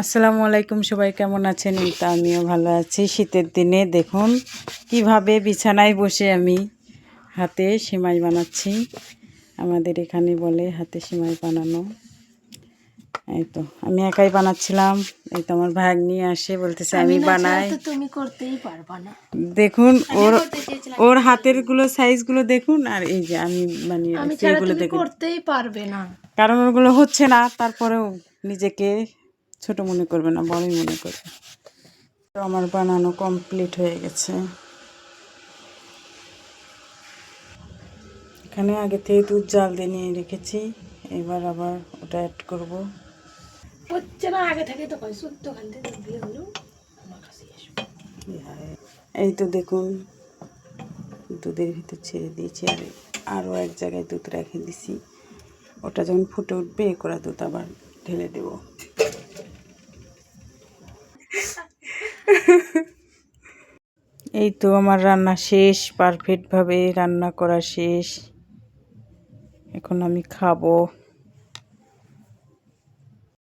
আসসালামু আলাইকুম সবাই কেমন আছেন? তো আমিও ভালো আছি। শীতের দিনে দেখুন কীভাবে বিছানায় বসে আমি হাতে সেমাই বানাচ্ছি। আমাদের এখানে বলে হাতে সেমাই বানানো। এই তো আমি একাই বানাচ্ছিলাম। এই তো আমার ভাগ নিয়ে আসে বলতেছে আমি বানাই। তুমি করতেই পারবা না। দেখুন ওর ওর হাতেরগুলো সাইজগুলো দেখুন আর এই যে আমি বানিয়ে এগুলো দেখুন করতেই পারবে না। কারণ ওগুলো হচ্ছে না তারপরেও নিজেকে ছোট মনে করবে না বড়ই মনে করবে। তো আমার বানানো কমপ্লিট হয়ে গেছে। এখানে আগে থেকে দুধ জাল দিয়ে নিয়ে রেখেছি এবার আবার ওটা অ্যাড করব। হচ্ছে না আগে থেকে তো শুদ্ধ খান থেকে বিয়ে হলো আমার কাছে এই তো দেখুন দুধের ভিতর ছেড়ে দিয়েছি আর আরও এক জায়গায় দুধ রেখে দিছি। ওটা যখন ফুটে উঠবে এ করা দুধ আবার ঢেলে দেব। এই তো আমার রান্না শেষ পারফেক্টভাবে রান্না করা শেষ। এখন আমি খাব।